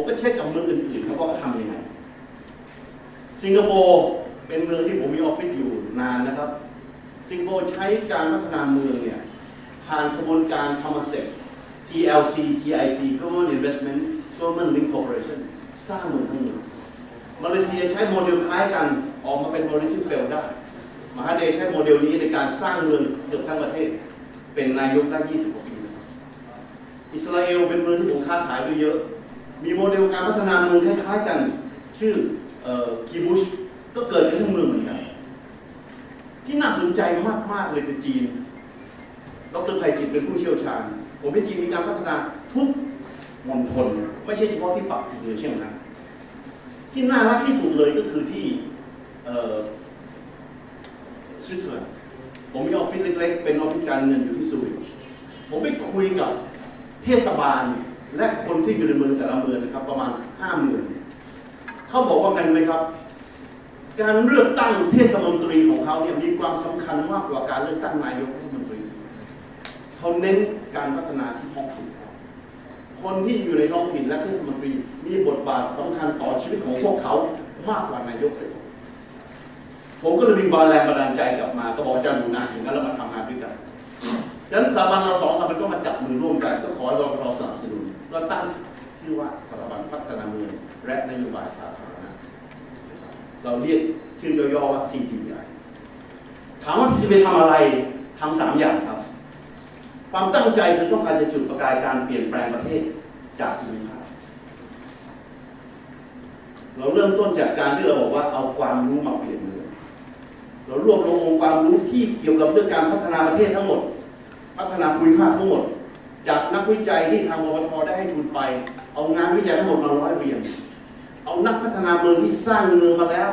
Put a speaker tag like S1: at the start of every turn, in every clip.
S1: ผมก็เช็คกับเมืองอื่นๆครับว่าเขาทำยังไง สิงคโปร์เป็นเมืองที่ผมมีออฟฟิศอยู่นานนะครับ สิงคโปร์ใช้การพัฒนาเมืองเนี่ยผ่านกระบวนการธรรมเสร็จ GLC GIC Government Investment Government Link Corporation สร้างเมืองทั้งเมืองมาเลเซียใช้โมเดลคล้ายกันออกมาเป็นโมเดลชื่อเฟลได้มหาเดชใช้โมเดลนี้ในการสร้างเมืองเกือบทั้งประเทศ เป็นนายกได้ 20 กว่าปี อิสราเอลเป็นเมืองที่ผมค้าขายด้วยเยอะ มีโมเดลการพัฒนาเมืองคล้ายๆกัน ชื่อคีบุชก็เกิดขึ้นทั้งเมืองเหมือนกัน ที่น่าสนใจมากๆเลยคือจีน ดรไพจิตเป็นผู้เชี่ยวชาญ ผมเป็นจีนมีการพัฒนาทุกมณฑลไม่ใช่เฉพาะที่ปักกิ่งหรือเชียงรายที่น่ารักที่สุดเลยก็คือที่สวิตเซอร์แลนด์ผมมีออฟฟิศเล็กๆ เป็นออฟฟิศการเงินอยู่ที่สวิตผมไปคุยกับเทศบาล และคนที่อยู่ในเมืองแต่ละเมืองนะครับ ประมาณห้าหมื่นเขาบอกว่ากันไหมครับ การเลือกตั้งเทศมนตรีของเขาเนี่ยมีความสำคัญมากกว่าการเลือกตั้งนายกรัฐมนตรีเขาเน้นการพัฒนาที่ท้องถิ่นคนที่อยู่ในท้องถิ่นและเทศมนตรีมีบทบาทสำคัญต่อชีวิตของพวกเขามากกว่านายกเสียผมก็เลยมีบาแรงบันดาลใจกลับมา ก็บอกอาจารย์ดูนะอย่างนั้นเรามาทำงานด้วยกันดังนั้นสถาบันเราสองสถาบันก็มาจับมือร่วมกัน ก็ขอให้เราเราสนับสนุน เราตั้งชื่อว่าสถาบันพัฒนาเมืองและนโยบายสาธารณะเราเรียกชื่อย่อๆว่า CGI ถามว่า CGI ทำอะไรทำสามอย่างครับ ความตั้งใจคือต้องการจะจุดประกายการเปลี่ยนแปลงประเทศจากภูมิภาคเราเริ่มต้นจากการที่เราบอกว่าเอาความรู้มาเปลี่ยนเมืองเรารวบรวมองค์ความรู้ที่เกี่ยวกับเรื่องการพัฒนาประเทศทั้งหมด พัฒนาภูมิภาคทั้งหมด จากนักวิจัยที่ทางวทได้ให้ทุนไป เอางานวิจัยทั้งหมดมาร้อยเรียงเอานักพัฒนาเมืองที่สร้างเมืองมาแล้ว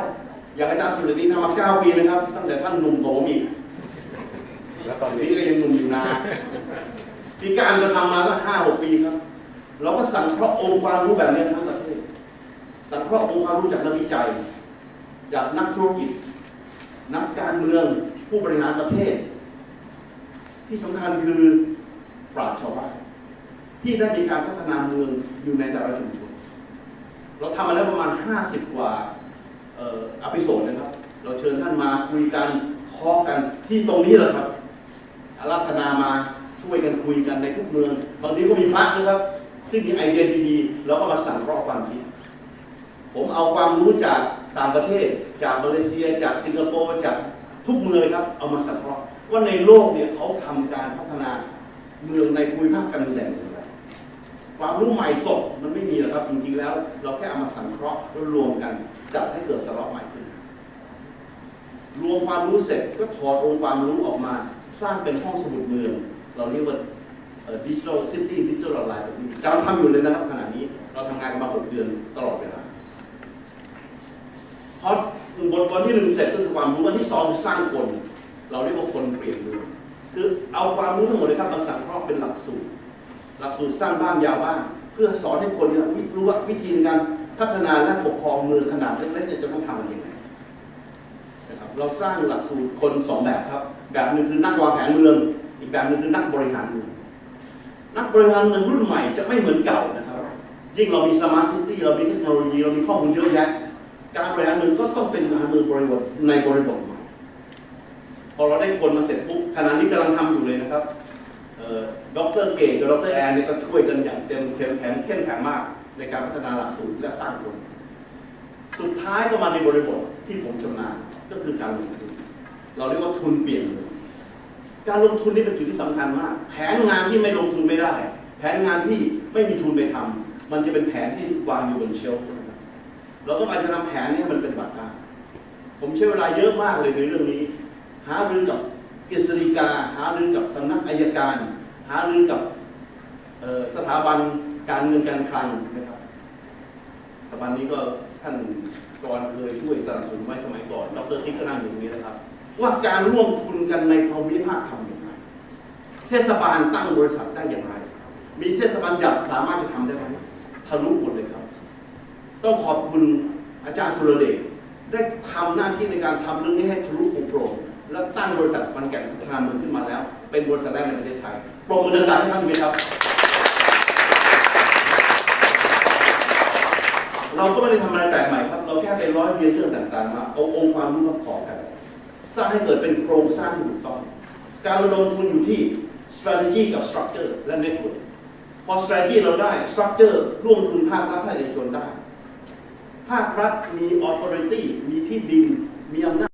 S1: อย่างอาจารย์สุรดีทำมาเก้าปีนะครับ ตั้งแต่ท่านหนุ่มกว่าผมอีก
S2: แล้วตอน
S1: นี่
S2: นี้
S1: ก็ยังหนุ่มอยู่นะพี่การก็ทำมาตั้งห้าหกปีครับ เราก็สั่งเคราะห์องค์ความรู้แบบนี้ทั้งประเทศสังเคราะห์องค์ความรู้จากนักวิจัย จากนักธุรกิจ นักการเมืองผู้บริหารประเทศ ที่สำคัญคือ ราชชาวบ้านที่ได้มีการพัฒนาเมืองอยู่ในแต่ละชุมชน เราทำมาแล้วประมาณ 50 กว่าเอ่ออภิโซดนะครับ เราเชิญท่านมาคุยกันคาะกันที่ตรงนี้แหละครับอารัธนามาช่วยกันคุยกันในทุกเมือง บางทีก็มีพระนะครับซึ่งมีไอเดียดีๆแล้วก็มาสั่งเคราะห์ความคิด ผมเอาความรู้จากต่างประเทศ จากมาเลเซีย จากสิงคโปร์จากทุกเมืองครับ เอามาสังเคราะห์ว่าในโลกเนี่ยเขาทำการพัฒนา เมืองในภูมิภาคกันแหล่งอย่างไรความรู้ใหม่สดมันไม่มีหรอกครับจริงๆแล้ว เราแค่เอามาสังเคราะห์แล้วรวมกันจัดให้เกิดสาระใหม่ขึ้น รวมความรู้เสร็จก็ถอดองค์ความรู้ออกมา สร้างเป็นห้องสมุดเมือง เราเรียกว่าดิจิทัลซิตี้ดิจิทัลไลน์แบบนี้กำลังทำอยู่เลยนะครับขณะนี้เราทำงานกันมาหกเดือนตลอดเวลาพอบทบทที่หนึ่งเสร็จก็คือความรู้อันที่สองคือสร้างคน เราเรียกว่าคนเปลี่ยนเมือง คือเอาความรู้ทั้งหมดเลยครับมาสังเคราะห์เป็นหลักสูตร หลักสูตรสร้างบ้านยาวบ้านเพื่อสอนให้คนเนี่ยรู้ว่าวิธีในการพัฒนาและปกครองเมืองขนาดเล็กๆจะต้องทำอะไรยังไงนะครับเราสร้างหลักสูตรคนสองแบบครับ แบบหนึ่งคือนักวางแผนเมือง อีกแบบหนึ่งคือนักบริหารเมืองนักบริหารเมืองรุ่นใหม่จะไม่เหมือนเก่านะครับ ยิ่งเรามีสมาร์ทซิตี้เรามีเทคโนโลยีเรามีข้อมูลเยอะแยะการบริหารเมืองก็ต้องเป็นการเมืองบริบทในบริบทใหม่ พอเราได้คนมาเสร็จปุ๊บขณะนี้กำลังทำอยู่เลยนะครับเอ่อดรเก่งกับด็อกเตอร์แอนเนี่ยก็ช่วยกันอย่างเต็มเข้มแข็งเข้มแข็งมาก ในการพัฒนาหลักสูตรและสร้างคน สุดท้ายก็มาในบริบทที่ผมชำนาญก็คือการลงทุน เราเรียกว่าทุนเปลี่ยนเลยการลงทุนนี่เป็นจุดที่สำคัญมาก แผนงานที่ไม่ลงทุนไม่ได้ แผนงานที่ไม่มีทุนไปทำมันจะเป็นแผนที่วางอยู่บนเชลฟ์เราต้องการจะนำแผนนี้มันเป็นบัตรได้ผมใช้เวลาเยอะมากเลยในเรื่องนี้ หารือกับกฤษฎีกา หารือกับสำนักอายการ หารือกับสถาบันการเงินการคลังนะครับสถาบันนี้ก็ท่านกรเคยช่วยสนับสนุนไว้สมัยก่อนดรติ๊กก็นั่งอยู่ตรงนี้นะครับ ว่าการร่วมทุนกันในภูมิภาคทำอย่างไรเทศบาลตั้งบริษัทได้อย่างไร มีเทศบาลใหญ่สามารถจะทำได้ไหมทะลุหมดเลยครับ ต้องขอบคุณอาจารย์สุรเดชได้ทำหน้าที่ในการทำเรื่องนี้ให้ทะลุโปร่ง และตั้งบริษัทฟันแก่นพัฒนาเมืองขึ้นมาแล้ว เป็นบริษัทแรกในประเทศไทยปรบมือดังๆให้ท่านไหมครับ เราก็ไม่ได้ทำอะไรแปลกใหม่ครับ เราแค่ไปร้อยเรียนเรื่องต่างๆมาเอาองค์ความรู้มาขอกัน สร้างให้เกิดเป็นโครงสร้างที่ถูกต้อง การระดมทุนอยู่ที่ strategy กับ structure และ network พอ strategy เราได้ structure ร่วมทุนภาครัฐภาคเอกชนได้ ภาครัฐมี authority มีที่ดิน มีอำนาจ